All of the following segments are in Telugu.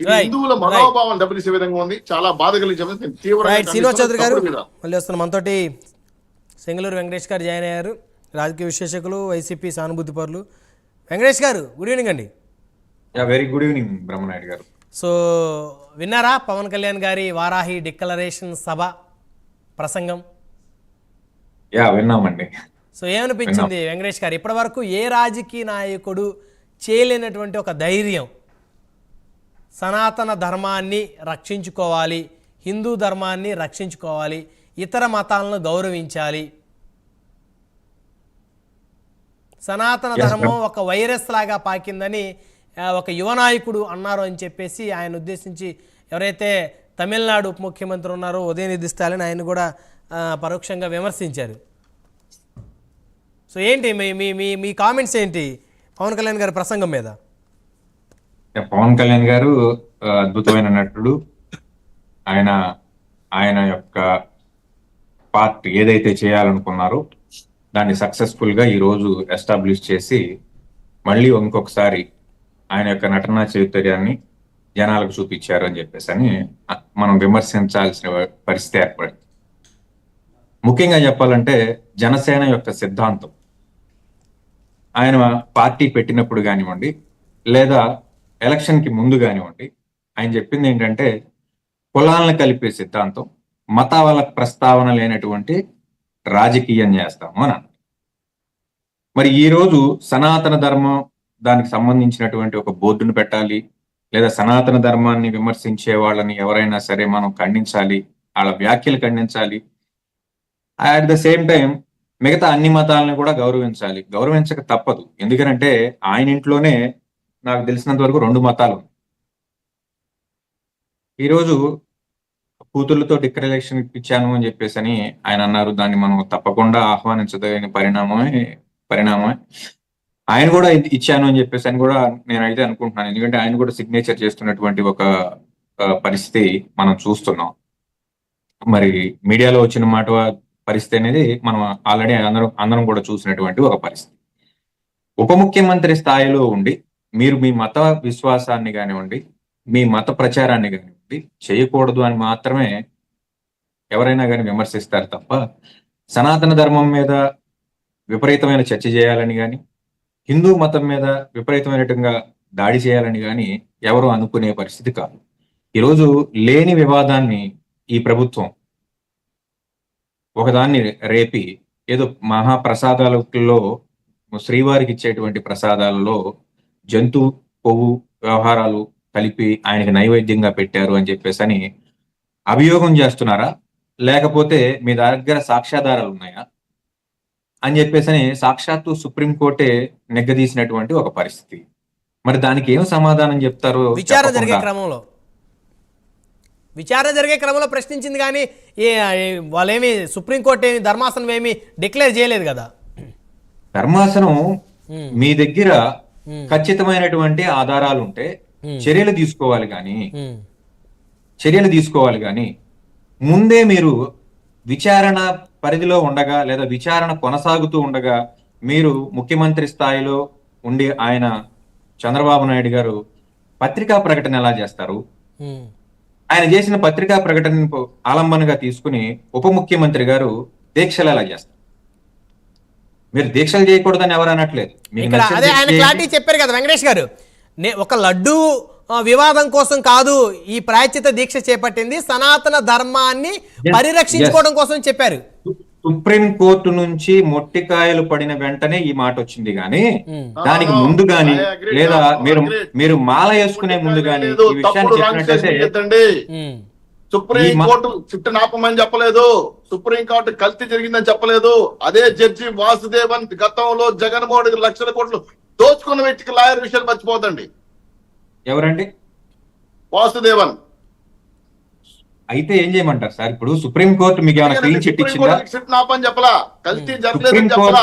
Right. హిందువుల మనోభావం దెబ్బతీసే విధంగా ఉంది. చాలా బాధ కలిగించే విధంగా నేను తీవ్రంగా రైట్ శ్రీనివాస్ చౌదరి గారు తప్పుడు మీద. మళ్ళీ వస్తున్న మనతోటి సెంగళూరు వెంకటేష్ గారు జాయిన్ అయ్యారు. రాజకీయ విశ్లేషకులు వైసీపీ సానుభూతి పరులు. వెంకటేష్ గారు గుడ్ ఈవినింగ్ అండి. Yeah very good evening Brahmanayudu garu. So విన్నారా పవన్ కళ్యాణ్ గారి వారాహి డిక్లరేషన్ సభ ప్రసంగం? యా విన్నామండి. సో ఏమనిపించింది వెంకటేష్ గారు? ఇప్పటి వరకు ఏ రాజకీయ నాయకుడు చేయలేనటువంటి ఒక ధైర్యం సనాతన ధర్మాన్ని రక్షించుకోవాలి హిందూ ధర్మాన్ని రక్షించుకోవాలి ఇతర మతాలను గౌరవించాలి. సనాతన ధర్మం ఒక వైరస్ లాగా పాకిందని ఒక యువ నాయకుడు అన్నారు అని చెప్పేసి ఆయన ఉద్దేశించి ఎవరైతే తమిళనాడు ఉప ముఖ్యమంత్రి ఉన్నారో ఉదయనిధి స్టాలిన్ ఆయన కూడా పరోక్షంగా విమర్శించారు. సో ఏంటి మీ మీ మీ కామెంట్స్ ఏంటి? పవన్ కళ్యాణ్ గారి ప్రసంగం మీద? పవన్ కళ్యాణ్ గారు అద్భుతమైన నటుడు. ఆయన ఆయన యొక్క పార్ట్ ఏదైతే చేయాలనుకున్నారో దాన్ని సక్సెస్ఫుల్గా ఈ రోజు ఎస్టాబ్లిష్ చేసి మళ్ళీ ఇంకొకసారి ఆయన యొక్క నటనా చైతన్యాన్ని జనాలకు చూపించారు అని చెప్పేసి అని మనం విమర్శించాల్సిన పరిస్థితి ఏర్పడింది. ముఖ్యంగా చెప్పాలంటే జనసేన యొక్క సిద్ధాంతం. ఆయన పార్టీ పెట్టినప్పుడు కానివ్వండి లేదా ఎలక్షన్కి ముందు కానివ్వండి ఆయన చెప్పింది ఏంటంటే కులాలను కలిపే సిద్ధాంతం మతాల ప్రస్తావన లేనటువంటి రాజకీయం చేస్తాము అని అన్నారు. మరి ఈ రోజు సనాతన ధర్మం దానికి సంబంధించినటువంటి ఒక బోర్డును పెట్టాలి లేదా సనాతన ధర్మాన్ని విమర్శించే వాళ్ళని ఎవరైనా సరే మనం ఖండించాలి వాళ్ళ వ్యాఖ్యలు ఖండించాలి. అట్ ద సేమ్ టైం మిగతా అన్ని మతాలను కూడా గౌరవించాలి. గౌరవించక తప్పదు. ఎందుకనంటే ఆయన ఇంట్లోనే నాకు తెలిసినంత వరకు రెండు మతాలు. ఈరోజు కూతుళ్ళతో డిక్లరేషన్ ఇప్పించాను అని చెప్పేసి అని ఆయన అన్నారు. దాన్ని మనం తప్పకుండా ఆహ్వానించదగిన పరిణామమే పరిణామమే. ఆయన కూడా ఇచ్చాను అని చెప్పేసి అని కూడా నేనైతే అనుకుంటున్నాను. ఎందుకంటే ఆయన కూడా సిగ్నేచర్ చేస్తున్నటువంటి ఒక పరిస్థితి మనం చూస్తున్నాం. మరి మీడియాలో వచ్చిన మాట పరిస్థితి అనేది మనం ఆల్రెడీ అందరం అందరం కూడా చూసినటువంటి ఒక పరిస్థితి. ఉప ముఖ్యమంత్రి స్థాయిలో ఉండి మీరు మీ మత విశ్వాసాన్ని కానివ్వండి మీ మత ప్రచారాన్ని కానివ్వండి చేయకూడదు అని మాత్రమే ఎవరైనా కానీ విమర్శిస్తారు తప్ప సనాతన ధర్మం మీద విపరీతమైన చర్చ చేయాలని కానీ హిందూ మతం మీద విపరీతమైనట్టుగా దాడి చేయాలని కానీ ఎవరు అనుకునే పరిస్థితి కాదు. ఈరోజు లేని వివాదాన్ని ఈ ప్రభుత్వం ఒకదాన్ని రేపి ఏదో మహాప్రసాదాలలో శ్రీవారికి ఇచ్చేటువంటి ప్రసాదాలలో జంతు కొవ్వు వ్యవహారాలు కలిపి ఆయనకి నైవేద్యంగా పెట్టారు అని చెప్పేసి అని అభియోగం చేస్తున్నారా? లేకపోతే మీ దగ్గర సాక్ష్యాధారాలు ఉన్నాయా? అని చెప్పేసి అని సాక్షాత్తు సుప్రీంకోర్టే నెగ్గదీసినటువంటి ఒక పరిస్థితి. మరి దానికి ఏం సమాధానం చెప్తారు విచారణ జరిగే. క్రమంలో. విచారణ జరిగే క్రమంలో ప్రశ్నించింది కానీ వాళ్ళేమి సుప్రీంకోర్టు ఏమి ధర్మాసనం ఏమి డిక్లేర్ చేయలేదు కదా. ధర్మాసనం మీ దగ్గర ఖచ్చితమైనటువంటి ఆధారాలు ఉంటే ఉమ్, చర్యలు తీసుకోవాలి కానీ ఉమ్, చర్యలు తీసుకోవాలి కానీ ముందే మీరు విచారణ పరిధిలో ఉండగా లేదా విచారణ కొనసాగుతూ ఉండగా మీరు ముఖ్యమంత్రి స్థాయిలో ఉండి ఆయన చంద్రబాబు నాయుడు గారు పత్రికా ప్రకటన ఎలా చేస్తారు. ఆయన చేసిన పత్రికా ప్రకటనను ఆలంబనగా తీసుకుని ఉప ముఖ్యమంత్రి గారు దీక్షలు ఎలా చేస్తారు? మీరు దీక్షలు చేయకూడదని ఎవరు అనట్లేదు. అదే ఆయన. క్లారిటీ చెప్పారు కదా వెంకటేష్ గారు. నే ఒక లడ్డు వివాదం కోసం కాదు ఈ ప్రాయచిత దీక్ష చేపట్టింది సనాతన ధర్మాన్ని పరిరక్షించుకోవడం కోసం చెప్పారు. సుప్రీం కోర్టు నుంచి మొట్టికాయలు పడిన వెంటనే ఈ మాట వచ్చింది గానీ దానికి ముందు గాని లేదా మీరు. మీరు మాల వేసుకునే ముందు గాని ఈ విషయాన్ని చెప్పినట్టయితే ఉమ్, సుప్రీం కోర్టు చుట్టూ నాపమని చెప్పలేదు. సుప్రీం కోర్టు కల్తీ జరిగిందని చెప్పలేదు. అదే జడ్జి వాసుదేవన్ గతంలో జగన్మోహన్ రెడ్డి లక్షల కోట్లు దోచుకున్న వ్యక్తికి లాయర్ విషయాలు మర్చిపోతండి ఎవరండి? వాసుదేవన్. అయితే ఏం చేయమంటారు సార్? ఇప్పుడు సుప్రీం కోర్టు మీకు ఏమైనా క్లీన్ చిట్ ఇచ్చిందా? నాపని చెప్పలా? కల్తీ సుప్రీం జరగలేదని చెప్పలా?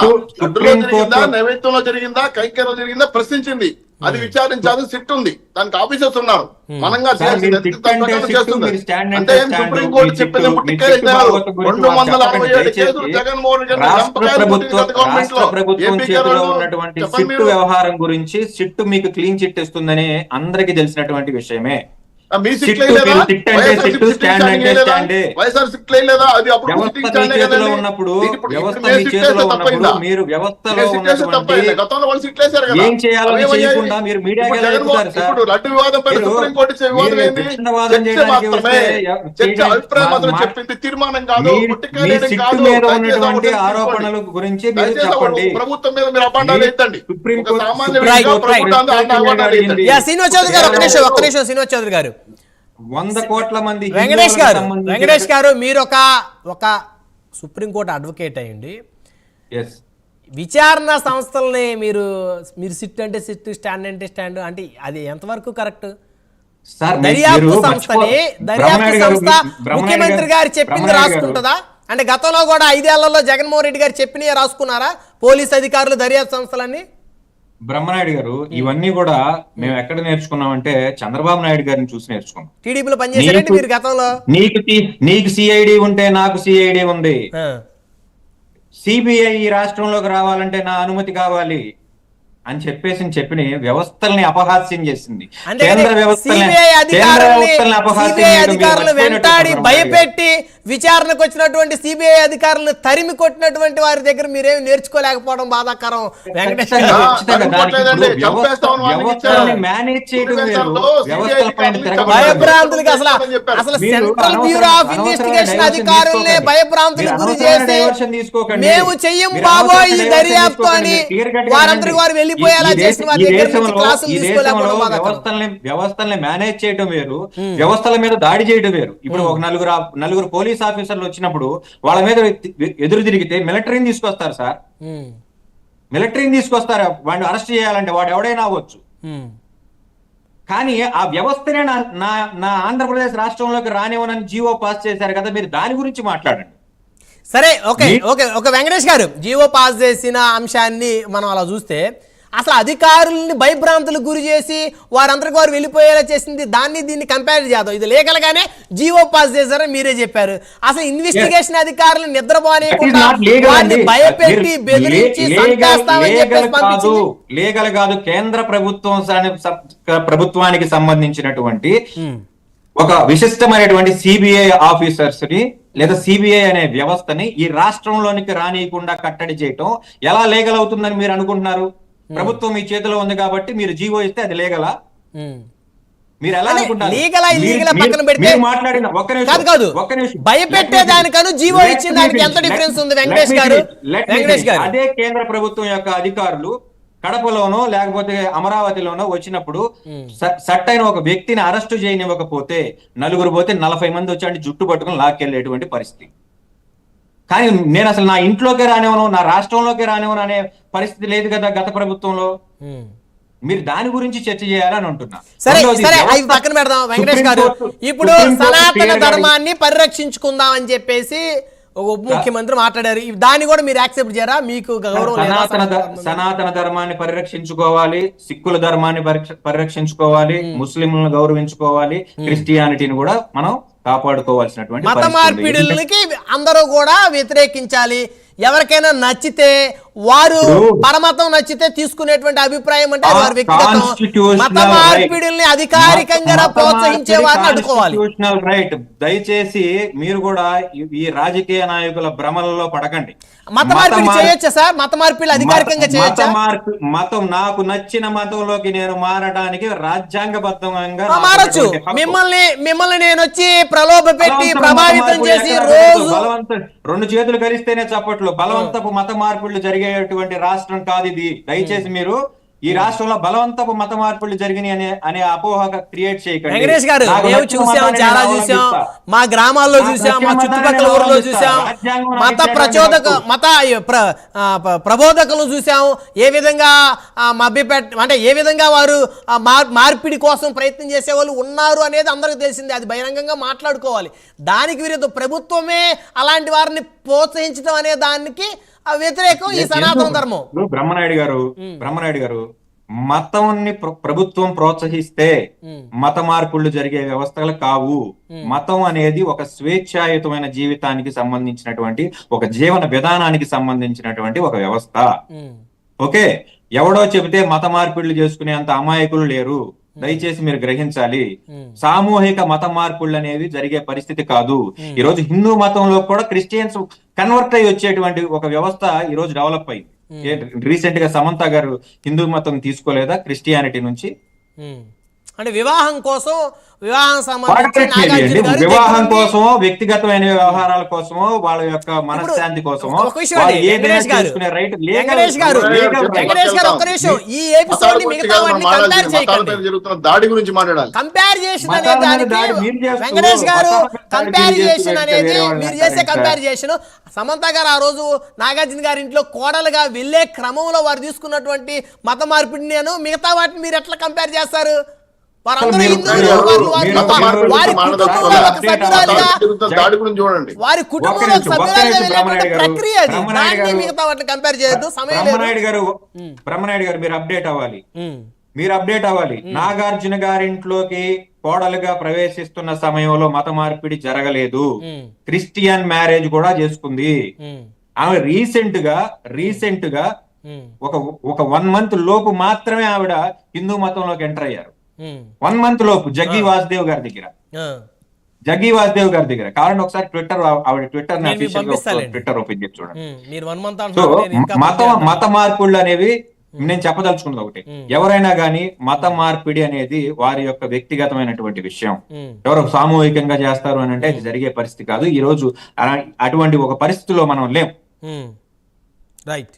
జరిగిందా? నైవేద్యంలో జరిగిందా? కైకేలో జరిగిందా? ప్రశ్నించింది. అది విచారించాల్సిన సిట్ ఉంది దానికి ఆఫీసర్స్ ఉన్నారు మనంగా సిట్ దాని అంటే ప్రకారం సిట్, చేస్తుంది. మీరు స్టాండ్ అంటే అంటే ఏం స్టాండ్, సుప్రీం కోర్టు మీ చెప్పింది రెండు వందల అరవై ఏడు కేసులు. జగన్మోహన్ రెడ్డి. వ్యవహారం గురించి సిట్టు మీకు క్లీన్ చిట్ ఇస్తుందని అందరికీ తెలిసినటువంటి విషయమే మీ సిట్ వైఎస్ఆర్ సిట్ లేదా? అది అప్పుడు. ఉన్నప్పుడు వ్యవస్థ మీ మీరు చేతిలో ఉన్నప్పుడు? మీరు వ్యవస్థలో మీరు సిట్ వేస్తే ఉన్నటువంటి తప్పైందా? గతంలో వాళ్ళు సిట్ వేశారు కదా. ఏం చేయాలో అవేమయ్యాయి? చేయకుండా మీరు మీడియాకి ఇప్పుడు లడ్డు వివాదం పైన సుప్రీం కోర్టు వివాదం ఏంది? చర్చ మాత్రమే. చర్చ అభిప్రాయం మాత్రం చెప్పింది తీర్మానం కాదు ఉన్నటువంటి ఆరోపణల. గురించి మీరు చెప్పండి ప్రభుత్వం మీద మీరు అపాండాలు ఎత్తండి సుప్రీం ఒక కోర్టు- సామాన్య చౌదరి గారు నిమిషం ఒక్క నిమిషం శ్రీనివాస్ చౌదరి గారు వంద కోట్ల మంది వెంకటేష్ గారు వెంకటేష్ గారు మీరు ఒక ఒక సుప్రీంకోర్టు అడ్వకేట్ అయ్యండి. విచారణ సంస్థల్ని మీరు మీరు సిట్ అంటే సిట్ స్టాండ్ అంటే స్టాండ్ అంటే అది ఎంతవరకు కరెక్ట్ దర్యాప్తు సంస్థని దర్యాప్తు సంస్థ ముఖ్యమంత్రి గారు చెప్పింది రాసుకుంటుందా? అంటే గతంలో కూడా ఐదేళ్ళలో జగన్మోహన్ రెడ్డి గారు చెప్పినవి రాసుకున్నారా? పోలీస్ అధికారులు దర్యాప్తు సంస్థలన్నీ? బ్రహ్మనాయుడు గారు ఇవన్నీ కూడా మేము ఎక్కడ నేర్చుకున్నామంటే చంద్రబాబు నాయుడు గారిని చూసి నేర్చుకున్నాం. టీడీపీలో పనిచేశారండి నీకు- మీరు గతంలో? నీకు నీకు సిఐడి ఉంటే నాకు సిఐడి ఉంది. సిబిఐ ఈ రాష్ట్రంలోకి రావాలంటే నా అనుమతి కావాలి. అని చెప్పేసి చెప్పిన వ్యవస్థల్ని అపహాస్యం చేసింది కేంద్ర వ్యవస్థల్ని వెంటాడి. భయపెట్టి విచారణకు వచ్చినటువంటి సిబిఐ అధికారులను తరిమి కొట్టినటువంటి వారి దగ్గర మీరేమి నేర్చుకోలేకపోవడం బాధాకరం. భయభ్రాంతులకి అసలు. అసలు సెంట్రల్ బ్యూరో ఆఫ్ ఇన్వెస్టిగేషన్ అధికారుల్నే. భయభ్రాంతులకు గురి చేసి. మేము చెయ్యం బాబోయ్ ఈ దర్యాప్తు అని తీసుకోకండి. Clear cut గా వారందరూ వినండి. వారు వెళ్ళిపోయేలా ఈ చేసిన వారి దగ్గర నుంచి క్లాసులు తీసుకోలేకపోవడం వ్యవస్థల్ని వ్యవస్థల్ని మేనేజ్ చేయడం వేరు. వ్యవస్థల మీద దాడి చేయడం వేరు. ఇప్పుడు ఒక నలుగురు నలుగురు పోలీస్ ఆఫీసర్లు వచ్చినప్పుడు వాళ్ళ మీద ఎదురు తిరిగితే మిలిటరీని తీసుకొస్తారు సార్. మిలిటరీని తీసుకొస్తారు. వాడిని అరెస్ట్ చేయాలంటే వాడు ఎవడైనా అవ్వచ్చు. కానీ ఆ వ్యవస్థనే నా నా ఆంధ్రప్రదేశ్ రాష్ట్రంలోకి రానివ్వనని జీవో పాస్ చేశారు కదా మీరు దాని గురించి మాట్లాడండి. సరే ఓకే ఓకే ఓకే వెంకటేష్ గారు జీవో పాస్ చేసిన అంశాన్ని మనం అలా చూస్తే అసలు అధికారుల్ని భయభ్రాంతులకు గురి చేసి వారందరికి వారు వెళ్ళిపోయేలా చేసింది దాన్ని దీన్ని కంపేర్ చేద్దాం. ఇది లీగల్ గానే జీవో పాస్ చేశారని మీరే చెప్పారు. అసలు ఇన్వెస్టిగేషన్ అధికారులు నిద్రపోనేకుండా అండి. భయపెట్టి బెదిరించి లీగల్ కాదు. కేంద్ర ప్రభుత్వం ప్రభుత్వానికి సంబంధించినటువంటి ఉమ్, ఒక విశిష్టమైనటువంటి సిబిఐ ఆఫీసర్స్ని లేదా సిబిఐ అనే వ్యవస్థని ఈ రాష్ట్రంలోనికి రానియకుండా కట్టడి చేయటం ఎలా లీగల్ అవుతుందని మీరు అనుకుంటున్నారు? ప్రభుత్వం మీ చేతిలో ఉంది కాబట్టి మీరు జీవో ఇస్తే అది లీగలా. మీరు ఎలా అదే అనుకుంటారు లీగలా, మీరు- ఇల్లీగలా మీరు- పక్కన పెడితే- మీరు మాట్లాడిన ఒక్క నిమిషం కాదు, కాదు. ఒక్క నిమిషం భయపెట్టే Let me దానికను finish. జీవో ఇచ్చిన దానికి ఎంత Let- ఉంది, వెంకటేష్ గారు? వెంకటేష్. అదే కేంద్ర ప్రభుత్వం యొక్క అధికారులు కడపలోనో లేకపోతే అమరావతిలోనో వచ్చినప్పుడు స- సట్టైన ఒక వ్యక్తిని అరెస్టు చేయనివ్వకపోతే నలుగురు పోతే నలభై మంది వచ్చి అంటే జుట్టు పట్టుకుని లాక్కెళ్ళేటువంటి పరిస్థితి కానీ నేను అసలు నా ఇంట్లోకే రానివ్వను నా రాష్ట్రంలోకే రానివ్వను అనే పరిస్థితి లేదు కదా గత ప్రభుత్వంలో. మీరు దాని గురించి చర్చ చేయాలని అంటున్నా. సరే సరే అవి పక్కన పెడదాం వెంకటేష్ గారు. ఇప్పుడు సనాతన ధర్మాన్ని పరిరక్షించుకుందాం అని చెప్పేసి ఒక ఉప ముఖ్యమంత్రి మాట్లాడారు. దాన్ని కూడా మీరు యాక్సెప్ట్ చేయరా? మీకు సనాతన సనాతన ధర్మాన్ని పరిరక్షించుకోవాలి సిక్కుల ధర్మాన్ని పరిరక్ష- పరిరక్షించుకోవాలి ముస్లింలను గౌరవించుకోవాలి క్రిస్టియానిటీని కూడా మనం కాపాడుకోవాల్సినటువంటి మత మార్పిడులకి అందరూ కూడా వ్యతిరేకించాలి. ఎవరికైనా నచ్చితే వారు పరమతం నచ్చితే తీసుకునేటువంటి అభిప్రాయం అంటే వారి వ్యక్తిగతం. మత. మార్పిడుల్ని అధికారికంగా ప్రోత్సహించే వారిని constitutional right. దయచేసి మీరు కూడా ఈ- రాజకీయ నాయకుల భ్రమలలో పడకండి. మత మార్పిడి మార్- చేయొచ్చా సార్? మత మార్పిడి అధికారికంగా చేయొచ్చా? మత మార్పు మతం నాకు నచ్చిన మతంలోకి నేను మారడానికి రాజ్యాంగబద్ధంగా మారచ్చు. మిమ్మల్ని మిమ్మల్ని నేను వచ్చి ప్రలోభ పెట్టి ప్రభావితం చేసి రోజు రెండు చేతులు కలిస్తేనే చప్పట్లు. బలవంతపు మత మార్పులు జరిగేటువంటి రాష్ట్రం కాదు ఇది దయచేసి మీరు ఈ రాష్ట్రంలో బలవంతపు మత మార్పులు జరిగినాయి అనే అనే అపోహ క్రియేట్ చేయకండి వెంకటేష్ గారు మేము చూసాం చాలా చూసాం. మా గ్రామాల్లో చూసాం మా చుట్టుపక్కల ఊర్లో. చూసాం మత ప్రచోదక. మత ప్ర ఆ, ప- ప్రబోధకులను చూసాం ఏ విధంగా మభ్యపెట్ అంటే ఏ విధంగా వారు మార్పిడి కోసం ప్రయత్నం చేసే వాళ్ళు ఉన్నారు అనేది అందరికీ తెలిసిందే అది బహిరంగంగా మాట్లాడుకోవాలి దానికి విరుద్ధ ప్రభుత్వమే అలాంటి వారిని ప్రోత్సహించడం అనే దానికి వ్యతిరేకం ఈ సనాతన ధర్మం. బ్రహ్మనాయుడు గారు బ్రహ్మనాయుడు గారు మతంని ప్ర- ప్రభుత్వం ప్రోత్సహిస్తే మత మార్పులు జరిగే వ్యవస్థలు కావు. మతం అనేది ఒక స్వేచ్ఛాయుతమైన జీవితానికి సంబంధించినటువంటి ఒక జీవన విధానానికి సంబంధించినటువంటి ఒక వ్యవస్థ. ఓకే? ఎవడో చెబితే మత మార్పిడులు చేసుకునే అంత అమాయకులు లేరు. దయచేసి మీరు గ్రహించాలి. సామూహిక మత మార్పులు అనేవి జరిగే పరిస్థితి కాదు. ఈ రోజు హిందూ మతంలో కూడా క్రిస్టియన్స్ కన్వర్ట్ అయ్యి వచ్చేటువంటి ఒక వ్యవస్థ ఈ రోజు డెవలప్ అయింది. రీసెంట్గా సమంత గారు హిందూ మతం తీసుకోలేదా? క్రిస్టియానిటీ నుంచి. అంటే వివాహం కోసం వివాహం సంబంధించి వివాహం కోసమో వ్యక్తిగతమైన వ్యవహారాల కోసమో వాళ్ళ యొక్క మనశ్శాంతి కోసమో వెంకటేష్ గారు, చేసుకునే రైట్ వెంకటేష్ గారు. వెంకటేష్ గారు ఒక్క నిమిషం ఈ ఎపిసోడ్ని గురించి మిగతా కంపేర్ చేయకండి. దాడి గురించి మాట్లాడాలి. కంపారిజేషన్ అనే దానికి వెంకటేష్ గారు కంపారిజేషన్ మీరు అనేది మీరు చేసే అంటారు కంపారిజేషన్ సమంత గారు ఆ రోజు నాగార్జున గారి ఇంట్లో కోడలుగా వెళ్ళే క్రమంలో వారు తీసుకున్నటువంటి మత మార్పిడి నేను మిగతా వాటిని మీరు ఎట్లా కంపేర్ చేస్తారు? వారు- దాడి గురించి చూడండి. బ్రహ్మనాయుడు గారు. ప్రక్రియ అది. బ్రహ్మనాయుడు గారు. మిగతా వాటిని కంపేర్ చేయొద్దు సమయం లేదు. బ్రహ్మనాయుడు గారు బ్రహ్మనాయుడు గారు మీరు అప్డేట్ అవ్వాలి. మీరు అప్డేట్ అవ్వాలి. నాగార్జున గారింట్లోకి కోడలుగా ప్రవేశిస్తున్న సమయంలో మత మార్పిడి జరగలేదు. క్రిస్టియన్ మ్యారేజ్ కూడా చేసుకుంది. ఆమె రీసెంట్గా రీసెంట్గా ఒక ఒక వన్ మంత్ లోపు మాత్రమే ఆవిడ హిందూ మతంలోకి ఎంటర్ అయ్యారు. వన్ మంత్ లోపు జగ్గి వాసుదేవ్ గారి దగ్గర. ఆ, జగ్గి వాసుదేవ్ గారి దగ్గర. కావాలంటే ఒకసారి ట్విట్టర్ ఆవిడ ట్విట్టర్. ట్విట్టర్ ఓపెన్ చేసి చూడండి. సో మత. మత మార్పుళ్ళు అనేవి నేను చెప్పదలుచుకున్నది ఒకటి. ఎవరైనా గాని మత మార్పిడి అనేది వారి యొక్క వ్యక్తిగతమైనటువంటి విషయం. ఎవరు సామూహికంగా చేస్తారు అని అంటే అది జరిగే పరిస్థితి కాదు. ఈ రోజు అటువంటి ఒక పరిస్థితిలో మనం లేం. రైట్